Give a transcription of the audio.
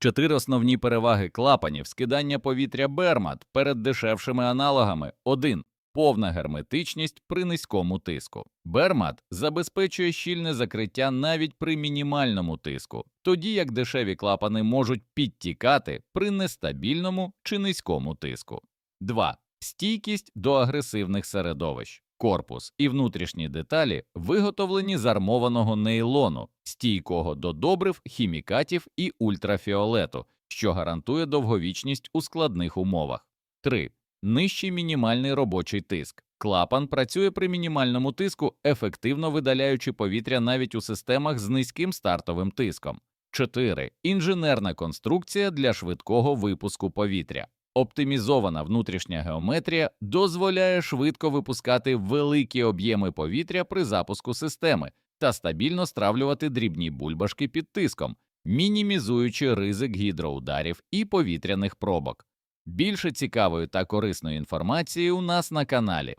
Чотири основні переваги клапанів скидання повітря Бермат перед дешевшими аналогами. 1. Повна герметичність при низькому тиску. Бермат забезпечує щільне закриття навіть при мінімальному тиску, тоді як дешеві клапани можуть підтікати при нестабільному чи низькому тиску. 2. Стійкість до агресивних середовищ. Корпус і внутрішні деталі виготовлені з армованого нейлону, стійкого до добрив, хімікатів і ультрафіолету, що гарантує довговічність у складних умовах. 3. Нижчий мінімальний робочий тиск. Клапан працює при мінімальному тиску, ефективно видаляючи повітря навіть у системах з низьким стартовим тиском. 4. Інженерна конструкція для швидкого випуску повітря. Оптимізована внутрішня геометрія дозволяє швидко випускати великі об'єми повітря при запуску системи та стабільно стравлювати дрібні бульбашки під тиском, мінімізуючи ризик гідроударів і повітряних пробок. Більше цікавої та корисної інформації у нас на каналі.